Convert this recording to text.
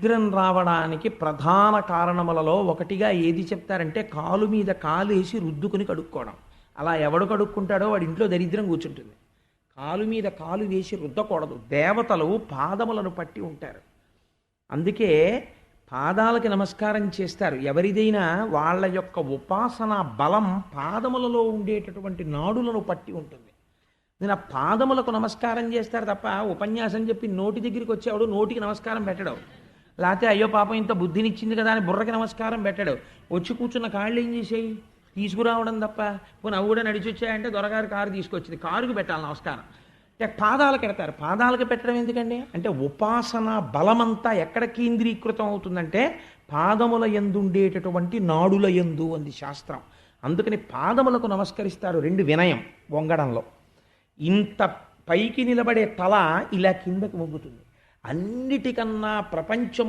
దరిద్రం రావడానికి ప్రధాన కారణములలో ఒకటిగా ఏది చెప్తారంటే కాలు మీద కాలేసి రుద్దుకుని కడుక్కోవడం. అలా ఎవడు కడుక్కుంటాడో వాడి ఇంట్లో దరిద్రం కూర్చుంటుంది. కాలు మీద కాలు వేసి రుద్దకూడదు. దేవతలు పాదములను పట్టి ఉంటారు. అందుకే పాదాలకి నమస్కారం చేస్తారు. ఎవరిదైనా వాళ్ళ యొక్క ఉపాసన బలం పాదములలో ఉండేటటువంటి నాడులను పట్టి ఉంటుంది. నేను ఆ పాదములకు నమస్కారం చేస్తారు తప్ప ఉపన్యాసం చెప్పి నోటి దగ్గరికి వచ్చేవాడు నోటికి నమస్కారం పెట్టడు. లేకపోతే అయ్యో పాపం ఇంత బుద్ధినిచ్చింది కదా అని బుర్రకి నమస్కారం పెట్టడు. వచ్చి కూర్చున్న కాళ్ళు ఏం చేసేయి తీసుకురావడం తప్ప. పోనీ అవి కూడా నడిచి వచ్చాయంటే దొరగారు కారు తీసుకొచ్చింది. కారుకి పెట్టాలి నమస్కారం. అంటే పాదాలకు పెడతారు. పాదాలకు పెట్టడం ఎందుకండి? అంటే ఉపాసన బలమంతా ఎక్కడ కేంద్రీకృతం అవుతుందంటే పాదముల ఎందుండేటటువంటి నాడుల ఎందు అంది శాస్త్రం. అందుకని పాదములకు నమస్కరిస్తారు రెండు వినయం వంగడంలో ఇంత పైకి నిలబడే తల ఇలా కిందకి వంగుతుంది. అన్నిటికన్నా ప్రపంచం